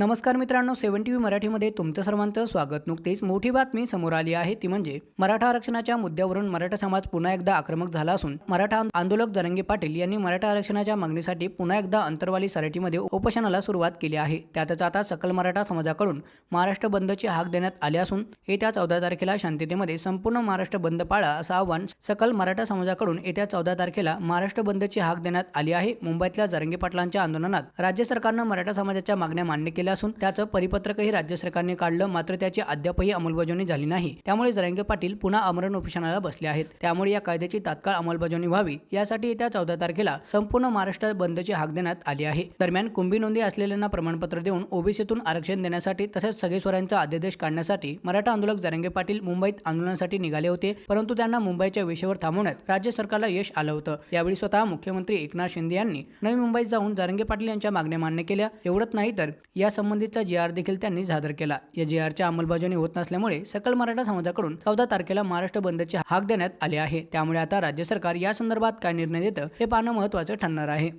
नमस्कार मित्रांनो सेवन T V मराठीमध्ये तुमचं सर्वांचं स्वागत. नुकतीच मोठी बातमी समोर आली आहे ती म्हणजे मराठा आरक्षणाच्या मुद्द्यावरून मराठा समाज पुन्हा एकदा आक्रमक झाला असून मराठा आंदोलक जरंगे पाटील यांनी मराठा आरक्षणाच्या मागणीसाठी पुन्हा एकदा अंतरवाली सराटीमध्ये उपोषणाला सुरुवात केली आहे. त्यातच आता सकल मराठा समाजाकडून महाराष्ट्र बंदची हाक देण्यात आली असून येत्या चौदा तारखेला शांततेमध्ये संपूर्ण महाराष्ट्र बंद पाळा असं आवाहन सकल मराठा समाजाकडून येत्या चौदा तारखेला महाराष्ट्र बंदची हाक देण्यात आली आहे. मुंबईतल्या जरंगे पाटलांच्या आंदोलनात राज्य सरकारनं मराठा समाजाच्या मागण्या मान्य केल्या असून त्याचं परिपत्रकही राज्य सरकारने काढलं मात्र त्याची अद्यापही अंमलबजावणी झाली नाही. त्यामुळे जरंगे पाटील पुन्हा आमरण उपोषणाला बसले आहेत. त्यामुळे या कायद्याची तात्काळ अंमलबजावणी व्हावी यासाठी येत्या चौदा तारखेला संपूर्ण महाराष्ट्र बंदची हाक देण्यात आली आहे. दरम्यान कुंभी नोंदी असलेल्यांना प्रमाणपत्र देऊन ओबीसीतून आरक्षण देण्यासाठी तसेच सगेश्वरांचा अध्यादेश काढण्यासाठी मराठा आंदोलक जरंगे पाटील मुंबईत आंदोलनासाठी निघाले होते परंतु त्यांना मुंबईच्या वेशेवर थांबवण्यात राज्य सरकारला यश आलं होतं. यावेळी स्वतः मुख्यमंत्री एकनाथ शिंदे यांनी नवी मुंबईत जाऊन जरंगे पाटील यांच्या मागण्या मान्य केल्या. एवढंच नाही तर या संबंधितचा जी आर देखील त्यांनी सादर केला. या जी आरच्या अंमलबजावणी होत नसल्यामुळे सकल मराठा समाजाकडून चौदा तारखेला महाराष्ट्र बंदची हाक देण्यात आली आहे. त्यामुळे आता राज्य सरकार या संदर्भात काय निर्णय देतं हे पाहणं महत्त्वाचं ठरणार आहे.